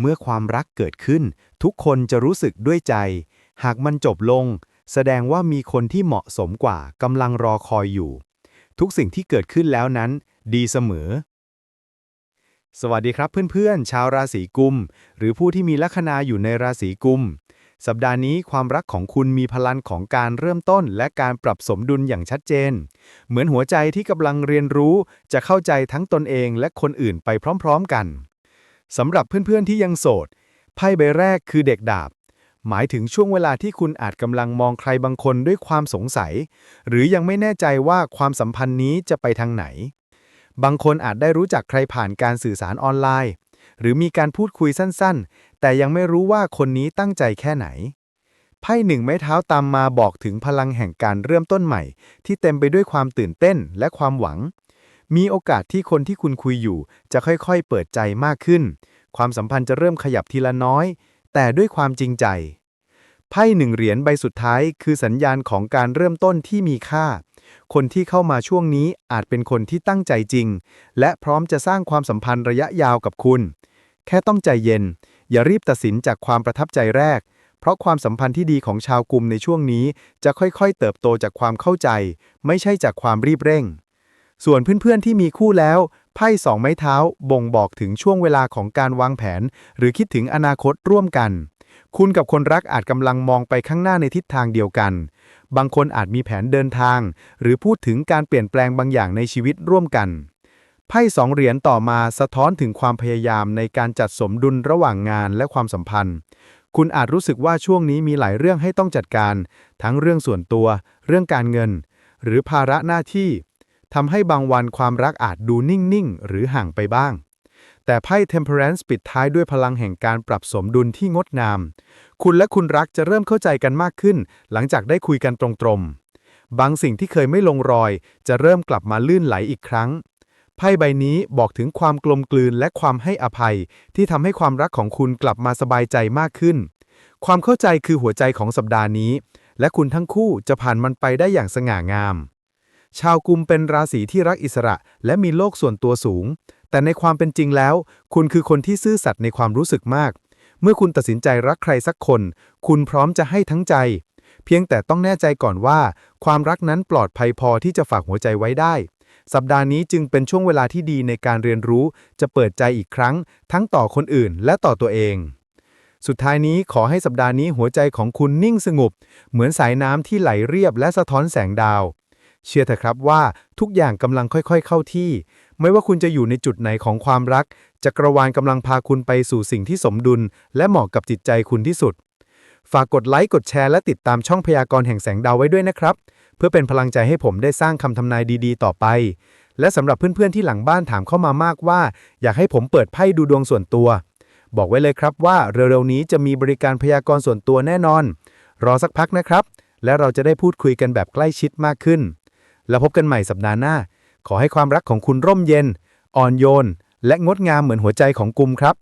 เมื่อความรักเกิดขึ้น ทุกคนจะรู้สึกด้วยใจ หากมันจบลง แสดงว่ามีคนที่เหมาะสมกว่ากำลังรอคอยอยู่ ทุกสิ่งที่เกิดขึ้นแล้วนั้น ดีเสมอ สวัสดีครับเพื่อนๆ ชาวราศีกุม หรือผู้ที่มีลัคนาอยู่ในราศีกุม สัปดาห์นี้ความรักของคุณมีพลังของการเริ่มต้น และการปรับสมดุลอย่างชัดเจน เหมือนหัวใจที่กำลังเรียนรู้ จะเข้าใจทั้งตนเองและคนอื่นไปพร้อม ๆ กัน สำหรับเพื่อนๆที่ยังโสด ไพ่ใบแรกคือเด็กดาบ หมายถึงช่วงเวลาที่คุณอาจกำลังมองใครบางคนด้วยความสงสัย หรือยังไม่แน่ใจว่าความสัมพันธ์นี้จะไปทางไหน บางคนอาจได้รู้จักใครผ่านการสื่อสารออนไลน์ หรือมีการพูดคุยสั้นๆ แต่ยังไม่รู้ว่าคนนี้ตั้งใจแค่ไหน ไพ่หนึ่งไม้เท้าตามมาบอกถึงพลังแห่งการเริ่มต้นใหม่ ที่เต็มไปด้วยความตื่นเต้นและความหวัง มีโอกาสที่คนที่คุณคุยอยู่ จะค่อยๆ เปิดใจมากขึ้น ความสัมพันธ์จะเริ่มขยับทีละน้อย แต่ด้วยความจริงใจ ไพ่หนึ่งเหรียญใบสุดท้าย คือสัญญาณของการเริ่มต้นที่มีค่า คนที่เข้ามาช่วงนี้อาจเป็นคนที่ตั้งใจจริง และพร้อมจะสร้างความสัมพันธ์ระยะยาวกับคุณ แค่ต้องใจเย็น อย่ารีบตัดสินจากความประทับใจแรกเพราะความสัมพันธ์ที่ดีของชาวกลุ่มในช่วงนี้ จะค่อยๆ เติบโตจากความเข้าใจ ไม่ใช่จากความรีบเร่ง ส่วนเพื่อนๆที่มีคู่แล้วไพ่สองไม้เท้าบ่งบอกถึงช่วงเวลาของการวางแผน หรือคิดถึงอนาคตร่วมกัน คุณกับคนรักอาจกำลังมองไปข้างหน้าในทิศทางเดียวกัน บางคนอาจมีแผนเดินทาง หรือพูดถึงการเปลี่ยนแปลงบางอย่างในชีวิตร่วมกันไพ่สองเหรียญต่อมาสะท้อนถึงความพยายามในการจัดสมดุลระหว่างงานและความสัมพันธ์ คุณอาจรู้สึกว่าช่วงนี้มีหลายเรื่องให้ต้องจัดการ ทั้งเรื่องส่วนตัว เรื่องการเงิน หรือภาระหน้าที่ ทำให้บางวันความรักอาจดูนิ่ง ๆ หรือห่างไปบ้าง แต่ไพ่ Temperance ปิดท้ายด้วยพลังแห่งการปรับสมดุลที่งดงาม คุณและคุณรักจะเริ่มเข้าใจกันมากขึ้น หลังจากได้คุยกันตรงๆ บางสิ่งที่เคยไม่ลงรอย จะเริ่มกลับมาลื่นไหลอีกครั้ง ไพ่ใบนี้บอกถึงความกลมกลืนและความให้อภัย ที่ทำให้ความรักของคุณกลับมาสบายใจมากขึ้น ความเข้าใจคือหัวใจของสัปดาห์นี้ และคุณทั้งคู่จะผ่านมันไปได้อย่างสง่างาม ชาวกุมเป็นราศีที่รักอิสระ และมีโลกส่วนตัวสูง แต่ในความเป็นจริงแล้ว คุณคือคนที่ซื่อสัตย์ในความรู้สึกมาก เมื่อคุณตัดสินใจรักใครสักคน คุณพร้อมจะให้ทั้งใจ เพียงแต่ต้องแน่ใจก่อนว่า ความรักนั้นปลอดภัยพอที่จะฝากหัวใจไว้ได้ สัปดาห์นี้จึงเป็นช่วงเวลาที่ดีในการเรียนรู้ จะเปิดใจอีกครั้ง ทั้งต่อคนอื่น และต่อตัวเองสุดท้ายนี้ขอให้สัปดาห์นี้หัวใจของคุณนิ่งสงบ เหมือนสายน้ำที่ไหลเรียบและสะท้อนแสงดาว เชื่อเถอะครับว่าทุกอย่างกำลังค่อยๆ เข้าที่ ไม่ว่าคุณจะอยู่ในจุดไหนของความรัก จักรวาลกำลังพาคุณไปสู่สิ่งที่สมดุล และเหมาะกับจิตใจคุณที่สุด ฝากกดไลค์ กดแชร์ และติดตามช่องพยากรณ์แห่งแสงดาวไว้ด้วยนะครับ เพื่อเป็นพลังใจให้ผมได้สร้างคำทำนายดีๆ ต่อไป และสำหรับเพื่อนๆที่หลังบ้านถามเข้ามามากว่า อยากให้ผมเปิดไพ่ดูดวงส่วนตัว บอกไว้เลยครับว่าเร็วๆนี้จะมีบริการพยากรณ์ส่วนตัวแน่นอน รอสักพักนะครับและเราจะได้พูดคุยกันแบบใกล้ชิดมากขึ้น แล้วพบกันใหม่สัปดาห์หน้า ขอให้ความรักของคุณร่มเย็น อ่อนโยน และงดงามเหมือนหัวใจของกุมครับ